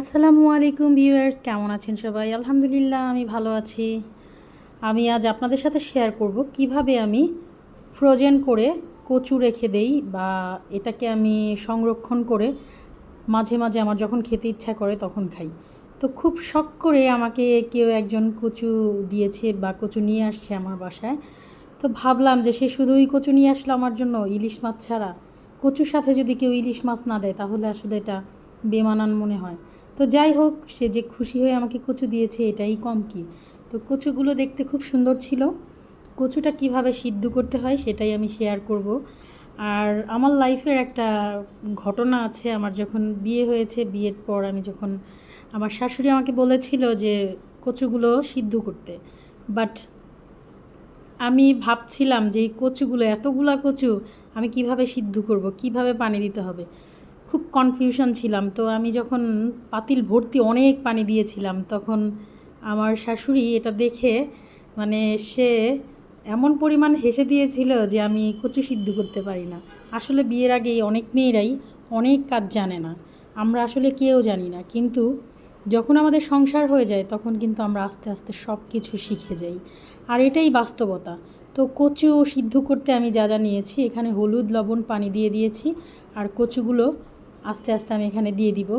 আসসালামু আলাইকুম ভিউয়ার্স, কেমন আছেন সবাই? আলহামদুলিল্লাহ, আমি ভালো আছি। আমি আজ আপনাদের সাথে শেয়ার করব কীভাবে আমি ফ্রোজেন করে কচু রেখে দেই বা এটাকে আমি সংরক্ষণ করে মাঝে মাঝে আমার যখন খেতে ইচ্ছা করে তখন খাই। তো খুব শখ করে আমাকে কেউ একজন কচু দিয়েছে বা কচু নিয়ে আসছে আমার বাসায়। তো ভাবলাম যে সে শুধুই কচু নিয়ে আসলো আমার জন্য, ইলিশ মাছ ছাড়া। কচুর সাথে যদি কেউ ইলিশ মাছ না দেয়, তাহলে আসলে এটা বেমানান মনে হয়। তো যাই হোক, সে যে খুশি হয়ে আমাকে কচু দিয়েছে, এটাই কম কি। তো কচুগুলো দেখতে খুব সুন্দর ছিল। কচুটা কীভাবে সিদ্ধ করতে হয়, সেটাই আমি শেয়ার করব। আর আমার লাইফের একটা ঘটনা আছে, আমার যখন বিয়ে হয়েছে, বিয়ের পর আমি যখন, আমার শাশুড়ি আমাকে বলেছিল যে কচুগুলো সিদ্ধ করতে। বাট আমি ভাবছিলাম যে এই কচুগুলো, এতগুলা কচু আমি কীভাবে সিদ্ধ করব, কীভাবে পানি দিতে হবে? খুব কনফিউশন ছিলাম। তো আমি যখন পাতিল ভর্তি অনেক পানি দিয়েছিলাম, তখন আমার শাশুড়ি এটা দেখে মানে সে এমন পরিমাণ হেসে দিয়েছিল যে আমি কচু সিদ্ধ করতে পারি না। আসলে বিয়ের আগেই অনেক মেয়েরাই অনেক কাজ জানে না। আমরা আসলে কেউ জানি না। কিন্তু যখন আমাদের সংসার হয়ে যায়, তখন কিন্তু আমরা আস্তে আস্তে সব কিছু শিখে যাই। আর এটাই বাস্তবতা। তো কচু সিদ্ধ করতে আমি যা যা নিয়েছি, এখানে হলুদ, লবণ, পানি দিয়ে দিয়েছি। আর কচুগুলো আস্তে আস্তে আমি এখানে দিয়ে দিব।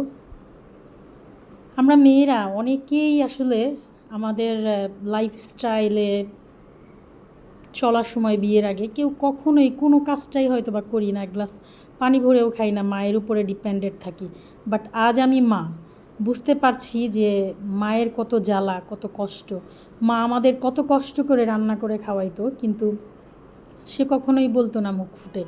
আমরা মেয়েরা অনেকেই আসলে আমাদের লাইফস্টাইলে চলার সময় বিয়ের আগে কেউ কখনোই কোনো কাজটাই হয়তো বা করি না। এক গ্লাস পানি ভরেও খাই না, মায়ের উপরে ডিপেন্ডেড থাকি। বাট আজ আমি মা, বুঝতে পারছি যে মায়ের কত জ্বালা, কত কষ্ট। মা আমাদের কত কষ্ট করে রান্না করে খাওয়াইতো, কিন্তু সে কখনোই বলতো না মুখ ফুটে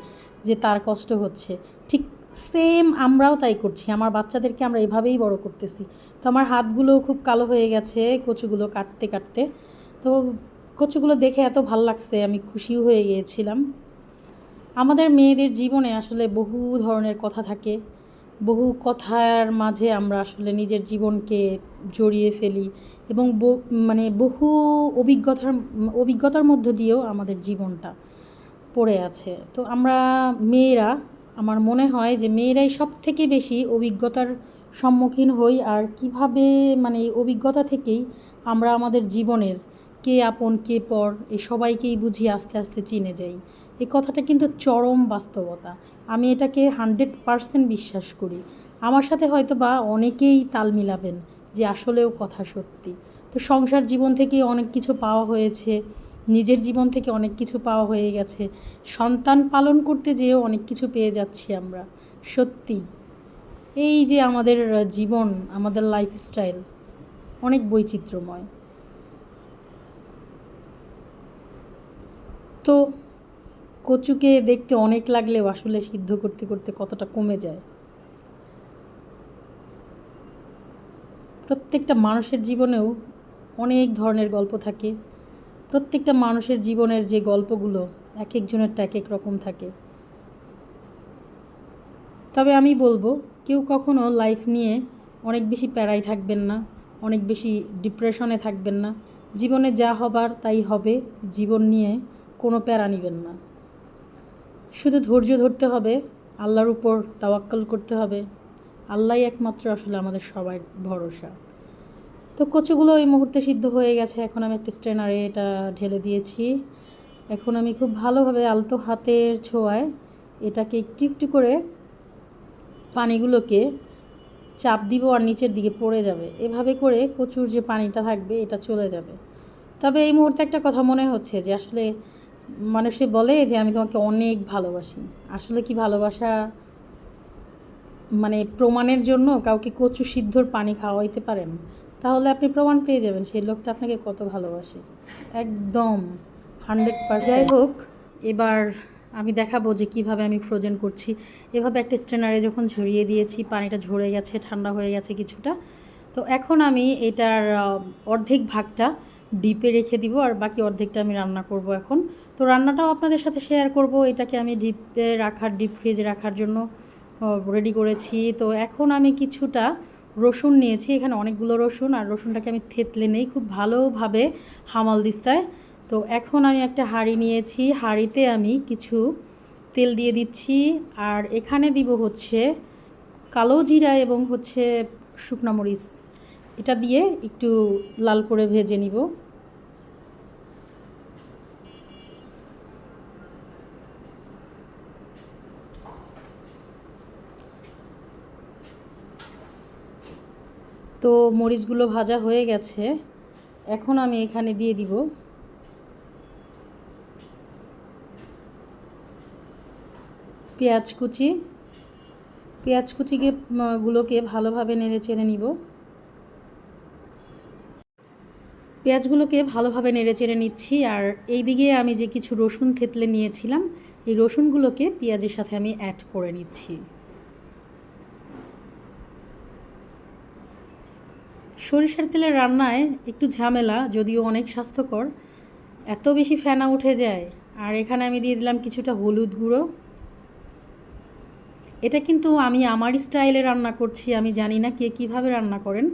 যে তার কষ্ট হচ্ছে। ঠিক সেম আমরাও তাই করছি। আমার বাচ্চাদেরকে আমরা এভাবেই বড় করতেছি। তো আমার হাতগুলোও খুব কালো হয়ে গেছে কচুগুলো কাটতে কাটতে। তো কচুগুলো দেখে এত ভালো লাগছে, আমি খুশিও হয়ে গিয়েছিলাম। আমাদের মেয়েদের জীবনে আসলে বহু ধরনের কথা থাকে। বহু কথার মাঝে আমরা আসলে নিজের জীবনকে জড়িয়ে ফেলি এবং মানে বহু অভিজ্ঞতার অভিজ্ঞতার মধ্য দিয়েও আমাদের জীবনটা পড়ে আছে। তো আমরা মেয়েরা আমার মনে হয় যে মেয়েরাই সব থেকে বেশি অভিজ্ঞতার সম্মুখীন হই আর কীভাবে মানে এই অভিজ্ঞতা থেকেই আমরা আমাদের জীবনের কে আপন, কে পর এই সবাইকেই বুঝি আস্তে আস্তে চিনে যাই। এই কথাটা কিন্তু চরম বাস্তবতা। আমি এটাকে হান্ড্রেড পারসেন্ট বিশ্বাস করি। আমার সাথে হয়তো বা অনেকেই তাল মিলাবেন যে আসলেও কথা সত্যি। তো সংসার জীবন থেকে অনেক কিছু পাওয়া হয়েছে। নিজের জীবন থেকে অনেক কিছু পাওয়া হয়ে গেছে। সন্তান পালন করতে যেয়েও অনেক কিছু পেয়ে যাচ্ছি আমরা। সত্যি। এই যে আমাদের জীবন, আমাদের লাইফস্টাইল অনেক বৈচিত্র্যময়। তো কচুকে দেখতে অনেক লাগলেও আসলে সিদ্ধ করতে করতে কতটা কমে যায়? প্রত্যেকটা মানুষের জীবনেও অনেক ধরনের গল্প থাকে। প্রত্যেকটা মানুষের জীবনের যে গল্পগুলো এক একজনেরটা এক এক রকম থাকে। তবে আমি বলব, কেউ কখনো লাইফ নিয়ে অনেক বেশি প্যারাই থাকবেন না, অনেক বেশি ডিপ্রেশনে থাকবেন না। জীবনে যা হবার তাই হবে, জীবন নিয়ে কোনো প্যারা নেবেন না। শুধু ধৈর্য ধরতে হবে, আল্লাহর উপর তাওয়াক্কাল করতে হবে। আল্লাহই একমাত্র আসলে আমাদের সবাই ভরসা। তো কচুগুলো এই মুহূর্তে সিদ্ধ হয়ে গেছে। এখন আমি একটা স্ট্রেনারে এটা ঢেলে দিয়েছি। এখন আমি খুব ভালোভাবে আলতো হাতের ছোঁয়ায় এটাকে একটু একটু করে পানিগুলোকে চাপ দিব আর নিচের দিকে পড়ে যাবে। এভাবে করে কচুর যে পানিটা থাকবে, এটা চলে যাবে। তবে এই মুহূর্তে একটা কথা মনে হচ্ছে যে আসলে মানুষে বলে যে আমি তোমাকে অনেক ভালোবাসি। আসলে কি ভালোবাসা মানে প্রমাণের জন্য কাউকে কচু সিদ্ধর পানি খাওয়াইতে পারেন? তাহলে আপনি প্রমাণ পেয়ে যাবেন সেই লোকটা আপনাকে কত ভালোবাসে। একদম হান্ড্রেড পার্সেন্ট যাই হোক, এবার আমি দেখাবো যে কীভাবে আমি ফ্রোজেন করছি। এভাবে একটা স্ট্রেনারে যখন ঝরিয়ে দিয়েছি, পানিটা ঝরে গেছে, ঠান্ডা হয়ে গেছে কিছুটা। তো এখন আমি এটার অর্ধেক ভাগটা ডিপে রেখে দিব আর বাকি অর্ধেকটা আমি রান্না করব এখন। তো রান্নাটাও আপনাদের সাথে শেয়ার করব। এটাকে আমি ডিপে রাখার ডিপ ফ্রিজে রাখার জন্য রেডি করেছি। তো এখন আমি কিছুটা রসুন নিয়েছি, এখানে অনেকগুলো রসুন, আর রসুনটাকে আমি থেতলে নেই, খুব ভালোভাবে হামাল দিস্তায়। তো এখন আমি একটা হাঁড়ি নিয়েছি, হাঁড়িতে আমি কিছু তেল দিয়ে দিচ্ছি, আর এখানে দিব হচ্ছে কালো জিরা এবং হচ্ছে শুকনা মরিচ। এটা দিয়ে একটু লাল করে ভেজে নিব। তো মরিচগুলো ভাজা হয়ে গেছে। এখন আমি এখানে দিয়ে দিব। পেঁয়াজ কুচি। পেঁয়াজ কুচিকে গুলোকে ভালোভাবে নেড়ে চেড়ে নিব। পেঁয়াজগুলোকে ভালোভাবে নেড়ে চেড়ে নিচ্ছি। আর এই দিকে আমি যে কিছু রসুন থেতলে নিয়েছিলাম, এই রসুনগুলোকে পেঁয়াজের সাথে আমি অ্যাড করে নিচ্ছি। সরিষার তেলের রান্নায় একটু ঝামেলা, যদিও অনেক স্বাস্থ্যকর। এত বেশি ফেনা উঠে যায়। আর এখানে আমি দিয়ে দিলাম কিছুটা হলুদ গুঁড়ো। এটা কিন্তু আমি আমার স্টাইলে রান্না করছি, আমি জানি না কে কীভাবে রান্না করেন।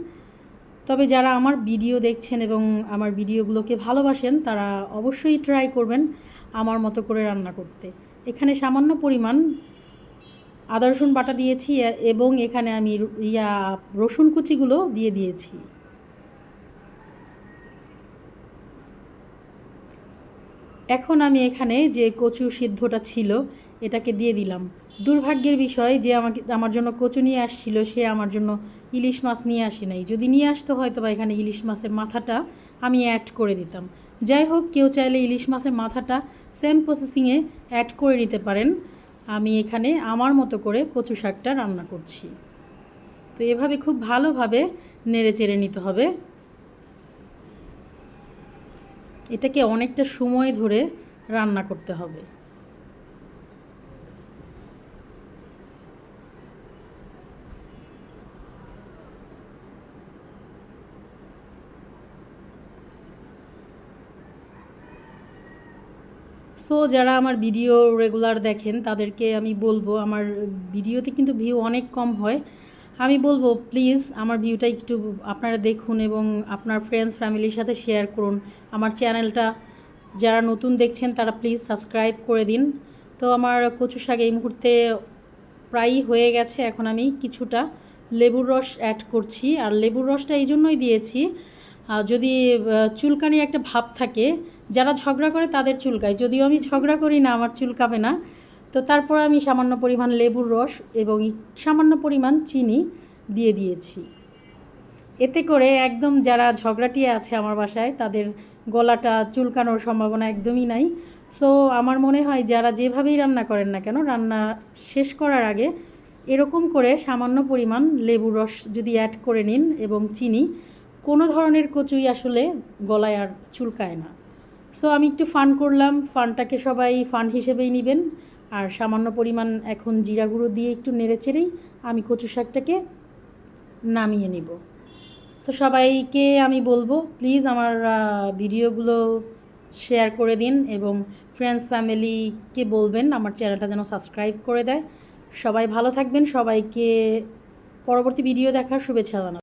তবে যারা আমার ভিডিও দেখছেন এবং আমার ভিডিওগুলোকে ভালোবাসেন, তারা অবশ্যই ট্রাই করবেন আমার মতো করে রান্না করতে। এখানে সামান্য পরিমাণ আদা, রসুন বাটা দিয়েছি এবং এখানে আমি ইয়া, রসুন কুচিগুলো দিয়ে দিয়েছি। এখন আমি এখানে যে কচু সিদ্ধটা ছিল, এটাকে দিয়ে দিলাম। দুর্ভাগ্যের বিষয় যে আমাকে, আমার জন্য কচু নিয়ে আসছিল, সে আমার জন্য ইলিশ মাছ নিয়ে আসে নাই। যদি নিয়ে আসতো হয়তো বা এখানে ইলিশ মাছের মাথাটা আমি অ্যাড করে দিতাম। যাই হোক, কেউ চাইলে ইলিশ মাছের মাথাটা সেম প্রসেসিংয়ে অ্যাড করে নিতে পারেন। আমি এখানে আমার মতো করে কচু শাকটা রান্না করছি। তো এভাবে খুব ভালোভাবে নেড়ে চেড়ে নিতে হবে। এটাকে অনেকটা সময় ধরে রান্না করতে হবে। সো যারা আমার ভিডিও রেগুলার দেখেন, তাদেরকে আমি বলব, আমার ভিডিওতে কিন্তু ভিউ অনেক কম হয়। আমি বলব প্লিজ আমার ভিউটা একটু আপনারা দেখুন এবং আপনার ফ্রেন্ডস ফ্যামিলির সাথে শেয়ার করুন। আমার চ্যানেলটা যারা নতুন দেখছেন, তারা প্লিজ সাবস্ক্রাইব করে দিন। তো আমার কচু শাক এই মুহূর্তে প্রায়ই হয়ে গেছে, এখন আমি কিছুটা লেবুর রস অ্যাড করছি। আর লেবুর রসটা এই জন্যই দিয়েছি যদি চুলকানির একটা ভাব থাকে যারা ঝগড়া করে তাদের চুলকায় যদিও আমি ঝগড়া করি না, আমার চুলকাবে না। তো তারপর আমি সামান্য পরিমাণ লেবুর রস এবং সামান্য পরিমাণ চিনি দিয়ে দিয়েছি। এতে করে একদম যারা ঝগড়াটিয়ে আছে আমার বাসায়, তাদের গলাটা চুলকানোর সম্ভাবনা একদমই নাই। সো আমার মনে হয় যারা যেভাবেই রান্না করেন না কেন, রান্না শেষ করার আগে এরকম করে সামান্য পরিমাণ লেবুর রস যদি অ্যাড করে নিন এবং চিনি, কোনো ধরনের কচুই আসলে গলায় আর চুলকায় না। সো আমি একটু ফান করলাম। ফানটাকে সবাই ফান হিসেবেই নেবেন। আর সামান্য পরিমাণ এখন জিরা গুঁড়ো দিয়ে একটু নেড়ে চেড়েই আমি কচু শাকটাকে নামিয়ে নেব। সো সবাইকে আমি বলব প্লিজ আমার ভিডিওগুলো শেয়ার করে দিন এবং ফ্রেন্ডস ফ্যামিলিকে বলবেন, আমার চ্যানেলটা যেন সাবস্ক্রাইব করে দেয়। সবাই ভালো থাকবেন। সবাইকে পরবর্তী ভিডিও দেখার শুভেচ্ছা জানাব